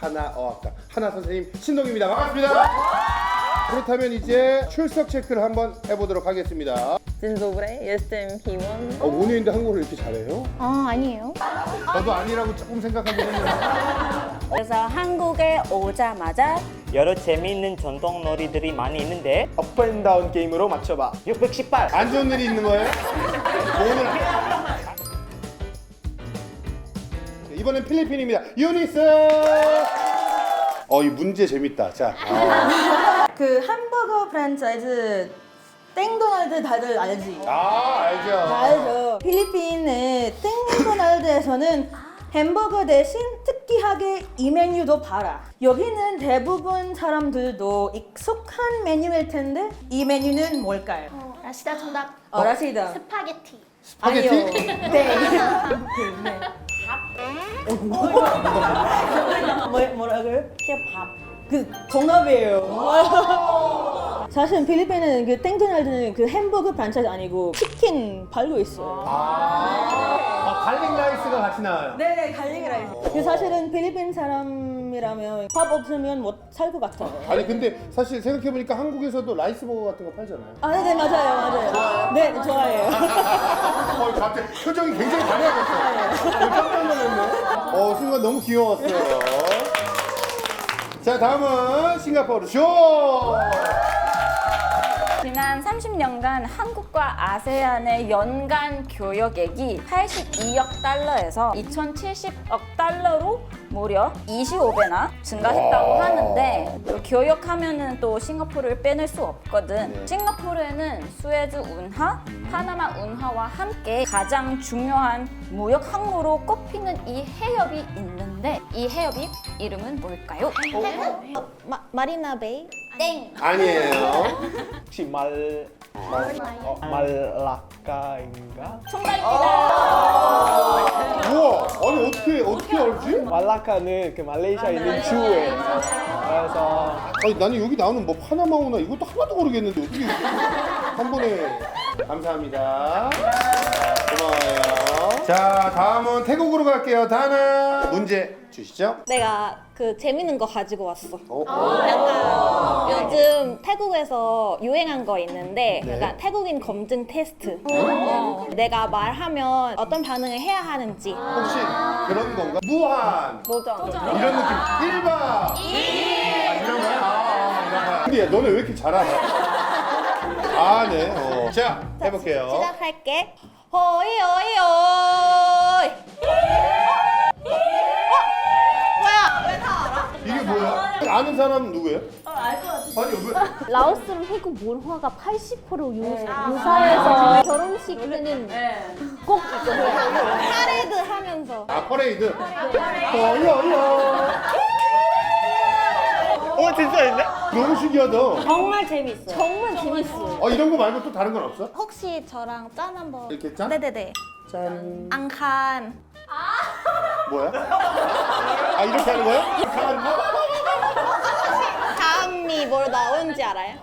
하나 어학당 하나 선생님 신동입니다. 반갑습니다. 그렇다면 이제 출석 체크를 한번 해보도록 하겠습니다. Dzień dobry, jestem Himon. 어, 5년인데 한국어를 이렇게 잘해요? 아 아니에요. 저도 아니라고 조금 생각하긴 했는데. 그래서 한국에 오자마자 여러 재미있는 전통 놀이들이 많이 있는데 업앤다운 게임으로 맞춰봐 618 안 좋은 일이 있는 거예요? 오늘 이번엔 필리핀입니다. 유니스. 어, 이 문제 재밌다. 자, 어. 그 햄버거 프랜차이즈 땡도날드 다들 알지? 아 알죠. 알죠. 필리핀의 땡도날드에서는 햄버거 대신 특이하게 이 메뉴도 팔아. 여기는 대부분 사람들도 익숙한 메뉴일 텐데 이 메뉴는 뭘까요? 라시다 정답. 어, 라시다. 스파게티. 스파게티? 아니요. 네. 뭐, 뭐라고요? 밥. 그 정답이에요. 사실 필리핀은 그 땡도날드는 그 햄버거 프랜차이즈 아니고 치킨 팔고 있어요. 아, 갈릭 라이스가 같이 나와요. 네네 갈릭 라이스. 그 사실은 필리핀 사람이라면 밥 없으면 못 살 것 같아요. 아니 근데 사실 생각해 보니까 한국에서도 라이스 버거 같은 거 팔잖아요. 아 네 네 맞아요 맞아요. 좋아요? 네 좋아해요. 어, 갑자기 표정이 굉장히 다양해졌어요. 어, 순간 너무 귀여웠어요. 자, 다음은 싱가포르 쇼! 지난 30년간 한국과 아세안의 연간 교역액이 82억 달러에서 2070억 달러로 무려 25배나 증가했다고 와. 하는데 또 교역하면은 또 싱가포르를 빼낼 수 없거든. 네. 싱가포르에는 수에즈 운하, 파나마 운하와 함께 가장 중요한 무역 항로로 꼽히는 이 해협이 있는데 이 해협이 이름은 뭘까요? 마, 마리나 베이. 땡. 아니에요. 혹시 말... 말... 어, 말라카인가? 정답입니다. 우와, 아니 어떻게 어떻게 알지? 말라카는 그 말레이시아에 있는 주에 그래서 아니 나는 여기 나오는 뭐 파나마우나 이것도 하나도 모르겠는데 어떻게 한 번에 감사합니다. 고마워요. 자, 다음은 태국으로 갈게요. 다나 문제 주시죠. 내가 그 재밌는 거 가지고 왔어. 어? 약간 요즘 태국에서 유행한 거 있는데 네. 약간 태국인 검증 테스트. 어, 내가 말하면 어떤 반응을 해야 하는지. 혹시 그런 건가? 무한 도전. 이런 느낌. 1번. 아, 이런 거야? 아, 이런 거야. 근데 야, 너네 왜 이렇게 잘하냐? 아, 네. 어. 자, 해볼게요. 시작할게. 호이 호이 호이. 이게 뭐야? 아는 사람 누구예요? 알것 같아. 아니, 왜? 라오스랑 태국 문화가 80% 유, 유사해서 결혼식 때는 꼭 이거 해요. 파레드 하면서. 아, 퍼레이드. 어여여. 어 진짜 있네? 너무 신기하다. 정말 재밌어요. 정말 재밌어요. 어, 이런 거 말고 또 다른 건 없어? 혹시 저랑 짠 한번. 이렇게 짠? 네네네. 짠. 앙칸. 뭐야? 아, 이렇게 하는 거야? 이렇게 하는 거? 다음이 뭘 나오는지 알아요?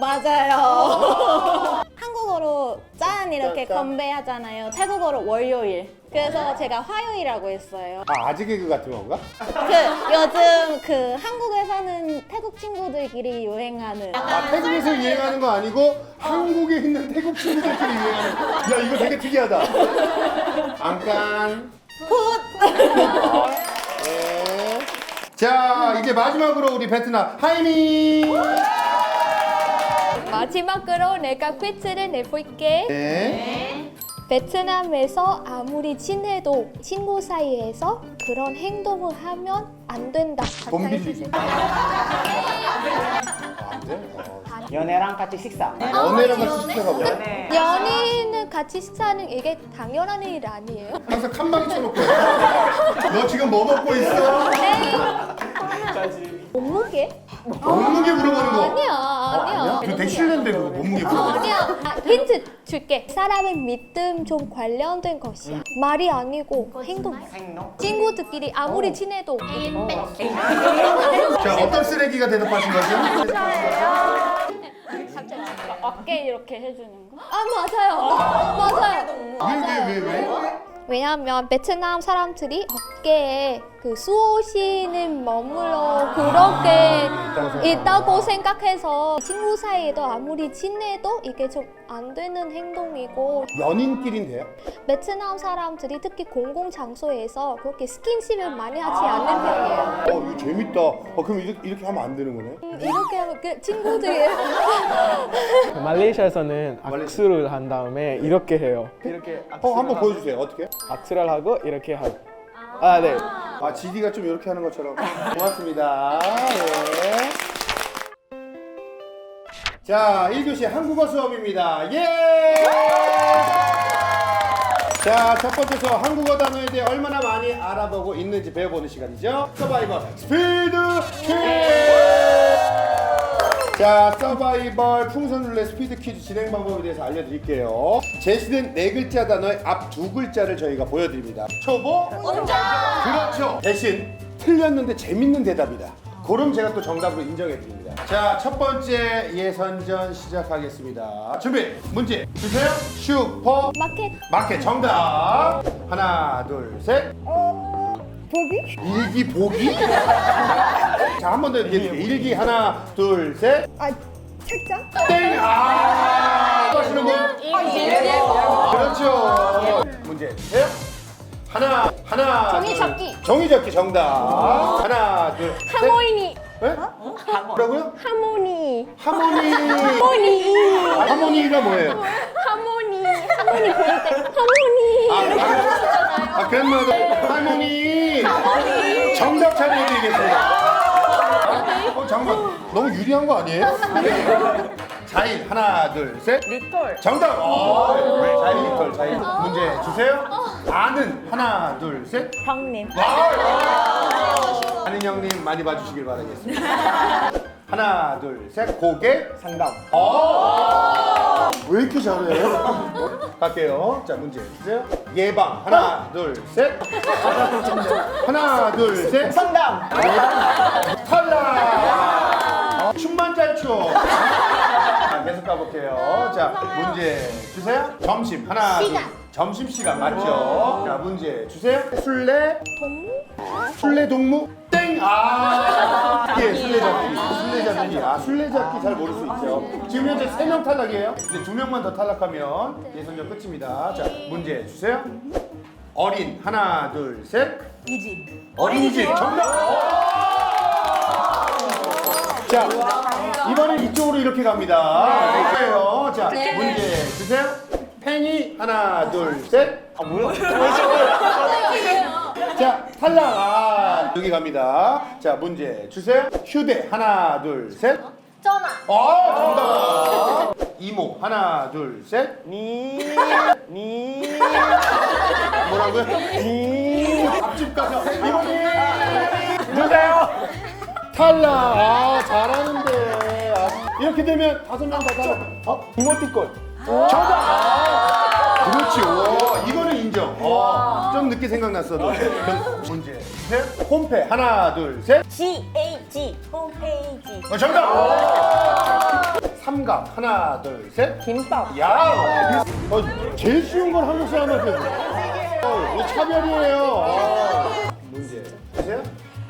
맞아요. 한국어로 짠 이렇게 짠, 짠. 건배하잖아요. 태국어로 월요일. 그래서 제가 화요일이라고 했어요. 아, 아재 개그 같은 건가? 그 요즘 그 한국에 사는 태국 친구들끼리 유행하는 아, 태국에서 유행하는 거 아니고 한국에 있는 태국 친구들끼리 유행하는 거. 야, 이거 되게 특이하다. 안깐. 네. 자, 이제 마지막으로 우리 베트남 하이미. 마지막으로 내가 퀴즈를 내볼게. 네. 베트남에서 아무리 친해도 친구 사이에서 그런 행동을 하면 안 된다. 돈 같이 빌리기. 해주세요. 아, 안 돼? 어. 연애랑 같이 식사 연애랑 같이 식사가 뭐야? 연애 연예인은 같이 식사하는 이게 당연한 일 아니에요? 항상 칸막이 쳐놓고 해. 너 지금 뭐 먹고 있어? 몸무게? 몸무게 물어보 몸무게 거. 아니야. 아, 힌트 줄게. 사람의 믿음 좀 관련된 것이야. 말이 아니고 행동이야. 행동 친구들끼리 아무리 친해도 자, 어떤 쓰레기가 대답하신 거죠? 어깨 이렇게 해주는 거. 아 맞아요. 맞아요. 왜, 왜, 왜, 왜? 왜냐하면 베트남 사람들이 어깨에 그 수호시는 머물러 그렇게 있다고 생각해서 친구 사이에도 아무리 친해도 이게 좀 안 되는 행동이고 연인끼리인데요? 베트남 사람들이 특히 공공 장소에서 그렇게 스킨십을 많이 하지 않는 편이에요. 어 이거 재밌다. 어 그럼 이렇게, 이렇게 하면 안 되는 거네? 음, 이렇게 하면 그 친구들이 말레이시아에서는 악수를 한 다음에 이렇게 해요. 이렇게 어 악수를 한번 하고, 보여주세요. 어떻게? 악수를 하고 이렇게 하고. 아 네. 아 지디가 좀 이렇게 하는 것처럼 고맙습니다. 네. 자 1교시 한국어 수업입니다. 예! 자, 첫 번째 수업 한국어 단어에 대해 얼마나 많이 알아보고 있는지 배워보는 시간이죠. 서바이벌 스피드 퀴즈! 자, 서바이벌 풍선 룰렛 스피드 퀴즈 진행 방법에 대해서 알려드릴게요. 제시된 네 글자 단어의 앞 두 글자를 저희가 보여드립니다. 초보? 그렇죠. 대신 틀렸는데 재밌는 대답이다. 그럼 제가 또 정답으로 인정해드립니다. 자, 첫 번째 예선전 시작하겠습니다. 준비, 문제 주세요. 슈퍼 마켓 마켓 정답. 하나, 둘, 셋. 보기? 일기 보기? 자, 한 번 더 얘기해 드릴게요. 일기 하나, 둘, 셋. 아 책장? 땡! 아! 또 하시는 분? 그렇죠. 문제 주세요. 하나, 하나. 종이 둘. 접기. 종이 접기 정답. 하나, 둘, 셋. 하모니 네? 뭐라고요? 하모니 하모니. 하모니 아, 하모니가 뭐예요? 하모니 하모니 부를 때 하모니 아, 아 그랜마더 할머니. 정답 차례해드리겠습니다. 어, 잠깐만. 너무 유리한 거 아니에요? 자일 하나 둘 셋. 리톨. 정답. 어, 자일 리톨 자일. 문제 주세요. 아는 하나 둘 셋. 형님. 아는 형님 많이 봐주시길 바라겠습니다. 하나 둘 셋. 고개. 상담. 어. 왜 이렇게 잘해요? 갈게요. 자, 문제 주세요. 예방. 하나, 둘, 셋. 하나, 둘, 셋. 상담. 탈락. 어, 춤만 잘 춰. 자, 계속 가볼게요. 자, 문제 주세요. 점심. 하나, 둘. 점심 시간 맞죠? 자, 문제 주세요. 술래. 동무? 술래 동무? 땡! 아! 예, 술래잡기. 술래잡기. 아, 술래잡기 잘 모를 수 있죠. 지금 현재 세 명 탈락이에요. 이제 두 명만 더 탈락하면 예선전 끝입니다. 자, 문제 주세요. 어린. 하나, 둘, 셋. 이집. 어린이집. 정답! 자, 이번엔 이쪽으로 이렇게 갑니다. 이거예요. 자, 문제 주세요. 팽이. 하나, 둘, 셋. 아 뭐야? 자, 탈락. 아, 여기 갑니다. 자, 문제 주세요. 휴대. 하나, 둘, 셋. 전화 아, 정답. 이모. 하나, 둘, 셋. 니. 니. 뭐라고요? 이. 앞집 가서 이모님. 누가요? 탈락. 아, 잘하는데. 아, 이렇게 되면 다섯 명 다 탈락. 어? 이모티콘. 정답. 아, 그렇지. 오, 이거는 인정. 어, 좀 늦게 생각났어도. 그럼 문제. 셋. 홈페. 하나, 둘, 셋. GAG 홈페이지. 어, 정답! 삼각 하나 둘 셋. 김밥. 야, 어, 제일 쉬운 건 한국 사람한테. 어, 이거 차별이에요. 어. 문제 주세요.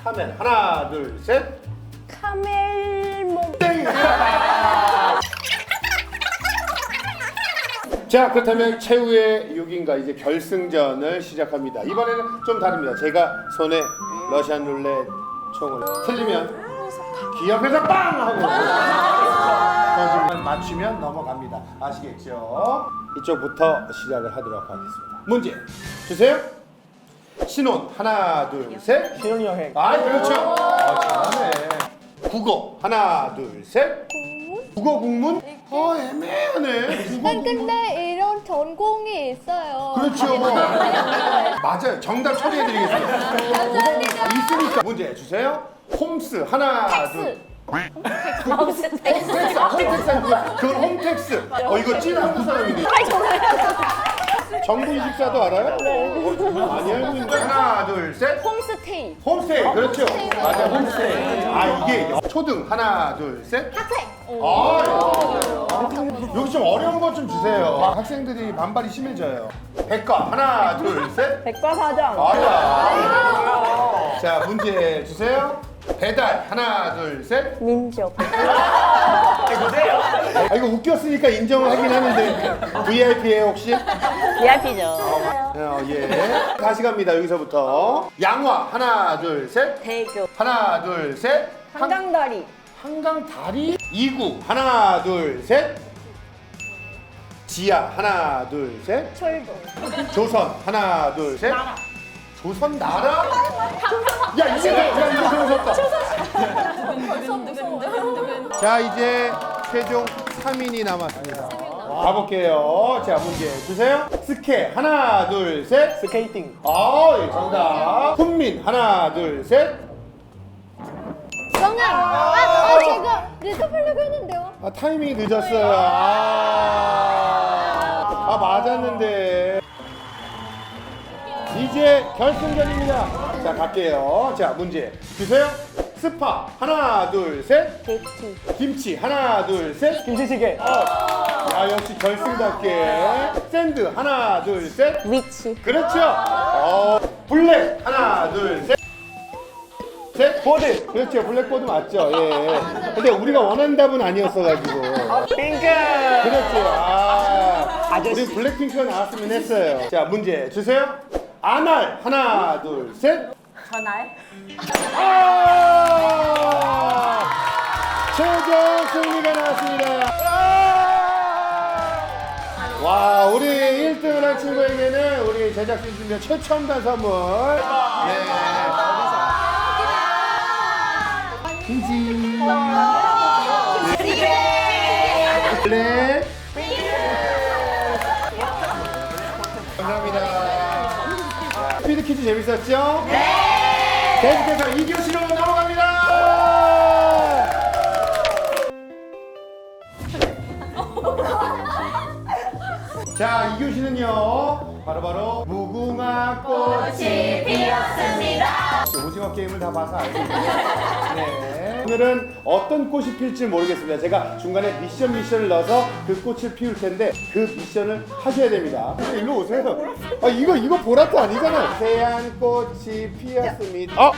카멜 하나 둘 셋. 카멜몬 땡. 자 그렇다면 최후의 6인가 이제 결승전을 시작합니다. 이번에는 좀 다릅니다. 제가 손에 러시안 룰렛 총을 틀리면 귀 옆에서 빵 하고 거짓말 맞추면 넘어갑니다. 아시겠죠? 이쪽부터 시작을 하도록 하겠습니다. 문제 주세요. 신혼 하나 둘 셋. 신혼여행. 아 그렇죠. 아, 잘하네. 국어 하나 둘 셋. 국어 국문? 어 애매하네. 국어 국문. 근데 이런 전공이 있어요 그렇죠. 맞아요. 정답 처리해드리겠습니다. 있으니까 문제 주세요. 홈스 하나 둘. 홈택스. 홈택스 그건 홈택스. 어 이거 찐 한국 사람인데. 정부 24도 알아요? 어, 많이 알고 있는데 하나 둘 셋. 홈스테이. 홈스테이 그렇죠. 맞아 홈스테이. 아 이게 여- 초등 하나 둘 셋. 학생. 아 예. 여기 좀 어려운 것좀 주세요. 학생들이 반발이 심해져요. 백과 하나 둘 셋. 백과사전. 아야. 자 자, 문제 주세요. 배달 하나, 둘, 셋. 민족. 아, 이거 웃겼으니까 인정을 하긴 하는데 VIP예요 혹시? VIP죠. 어, 예. 다시 갑니다. 여기서부터 양화 하나, 둘, 셋. 대교. 하나, 둘, 셋. 한강다리. 한강 다리. 이구 하나, 둘, 셋. 지하 하나, 둘, 셋. 철도. 조선 하나, 둘, 셋. 조선 나라? 야 이게 야 이거 조선다. 자 이제 최종 3인이 남았습니다. 가볼게요. 자 문제 주세요. 스케 하나, 둘, 셋. 스케이팅. 아, 예, 정답. 훈민 하나, 둘, 셋. 정답. 아, 아 제가 대답하려고 했는데요. 아 타이밍이 늦었어요. 아, 아 맞았는데. 이제 결승전입니다. 자 갈게요. 자 문제 주세요. 스파 하나, 둘, 셋. 개티. 김치 하나, 둘, 셋. 김치찌개. 야 역시 결승답게. 샌드 하나, 둘, 셋. 위치. 그렇죠. 어, 블랙 하나, 둘, 셋. 셋. 보드. 그렇죠. 블랙보드 맞죠. 예. 근데 우리가 원하는 답은 아니었어가지고. 핑크. 그렇죠. 아, 아저씨. 우리 블랙핑크가 나왔으면 했어요. 자, 문제 주세요. 아날 하나, 둘, 셋. 전날. 아! 최종 승리가 나왔습니다. 아! 와, 우리 1등을 한 친구에게는 우리 제작진 준비한 최첨단 선물. 네. 김치. 네. 재밌었죠? 네. 계속해서 2교시로 넘어갑니다. 자, 2교시는요. 바로바로 무궁화 꽃이 피었습니다. 오징어 게임을 다 봐서 알겠네요. 네. 오늘은 어떤 꽃이 필지 모르겠습니다. 제가 중간에 미션 미션을 넣어서 그 꽃을 피울 텐데 그 미션을 하셔야 됩니다. 근데 일로 오세요. 아 이거 이거 보라트 아니잖아요. 새한 꽃이 피었습니다. 어?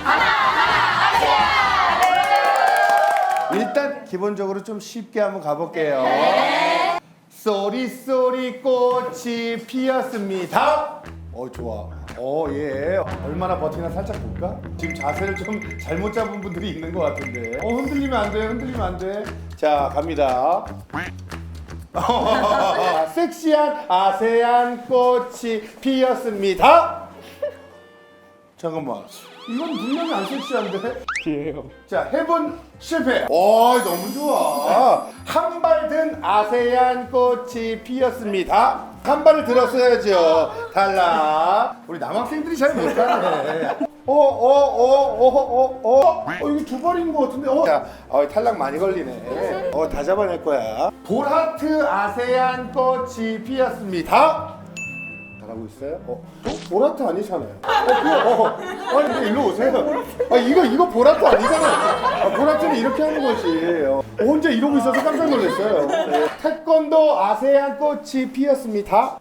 일단 기본적으로 좀 쉽게 한번 가볼게요. 쏘리 쏘리 꽃이 피었습니다. 어 좋아. 어 예. 얼마나 버티나 살짝 볼까? 지금 자세를 좀 잘못 잡은 분들이 있는 것 같은데. 어 흔들리면 안 돼. 흔들리면 안 돼. 자 갑니다. 섹시한 아세안 꽃이 피었습니다. 잠깐만. 이건 분명히 안 섹시한데? 뒤에요. 자, 해본 실패. 오, 너무 좋아. 한 발 든 아세안 꽃이 피었습니다. 한 발을 들었어야죠. 탈락. 우리 남학생들이 잘 못하네. 어, 어, 어, 어, 어, 어, 어, 이거 두 발인 것 같은데. 어, 자, 어, 탈락 많이 걸리네. 어, 다 잡아낼 거야. 보라트 아세안 꽃이 피었습니다. 잘하고 있어요? 어, 어? 보라트 아니잖아요. 어, 그거, 어, 아니, 근데 일로 오세요. 아, 이거, 이거 보라트 아니잖아요. 아, 보라트는 이렇게 하는 거지. 어, 혼자 이러고 있어서 깜짝 놀랐어요. 네. 태권도 아세안 꽃이 피었습니다.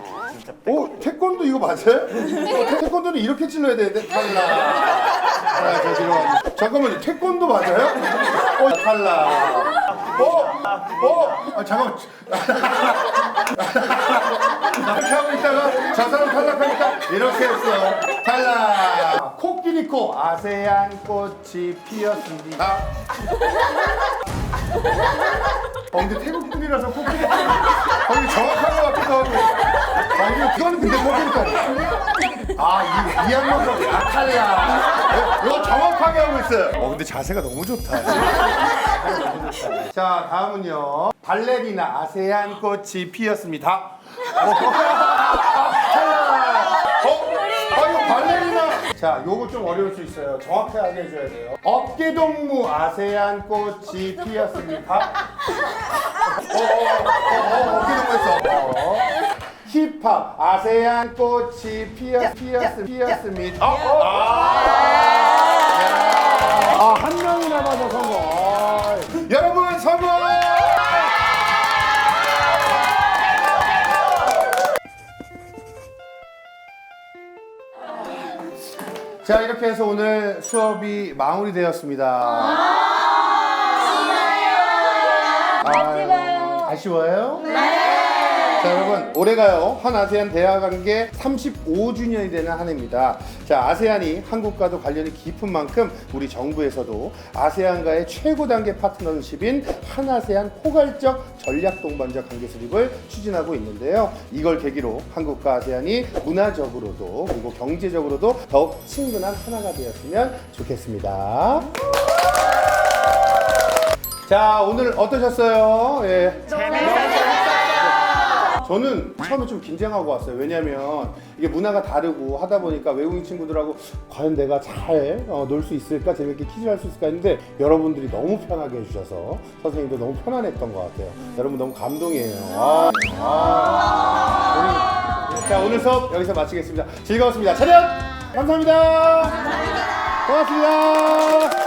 오, 태권도 이거 맞아요? 어, 태권도는 이렇게 찔러야 되는데, 탈락. 아, 저기로. 잠깐만요, 태권도 맞아요? 어, 탈락. 어, 어, 아, 잠깐만. 이렇게 하고 있다가 저 사람 탈락하니까 이렇게 했어. 탈락. 코끼리 코 아세안 꽃이 피었습니다. 어 근데 태국 분이라서 코끼리 코. 어 근데 정확한 것 같기도 하고. 아 이거 그거는 근데 코끼리 코 아니야. 아 이, 이 한번더 아, 탈락. 이거 정확하게 하고 있어요. 어 근데 자세가 너무 좋다. 자 다음은요 발레리나 아세안 꽃이 피었습니다. 어, 어, 이거 발레리나. 자, 요거 좀 어려울 수 있어요. 정확하게 해줘야 돼요. 어깨동무 아세안 꽃이 피었습니다. 어, 어, 어, 어, 어깨동무 했어. 어. 힙합 아세안 꽃이 피었, 피었, 피었습니다. 어, 어. 아, 한 명이 남아서 성공. 아, 여러분 성공! 자 이렇게 해서 오늘 수업이 마무리되었습니다. 아쉬워요. 아쉬워요? 자 여러분 올해가요 한 아세안 대화 관계 35주년이 되는 한 해입니다. 자 아세안이 한국과도 관련이 깊은 만큼 우리 정부에서도 아세안과의 최고 단계 파트너십인 한 아세안 포괄적 전략 동반자 관계 수립을 추진하고 있는데요. 이걸 계기로 한국과 아세안이 문화적으로도 그리고 경제적으로도 더욱 친근한 하나가 되었으면 좋겠습니다. 자 오늘 어떠셨어요? 예. 저는 처음에 좀 긴장하고 왔어요. 왜냐면 이게 문화가 다르고 하다 보니까 외국인 친구들하고 과연 내가 잘 놀 수 있을까 재밌게 퀴즈 할 수 있을까 했는데 여러분들이 너무 편하게 해주셔서 선생님도 너무 편안했던 것 같아요. 여러분 너무 감동이에요. 아, 아. 우리, 자 오늘 수업 여기서 마치겠습니다. 즐거웠습니다. 차렷 감사합니다. 고맙습니다.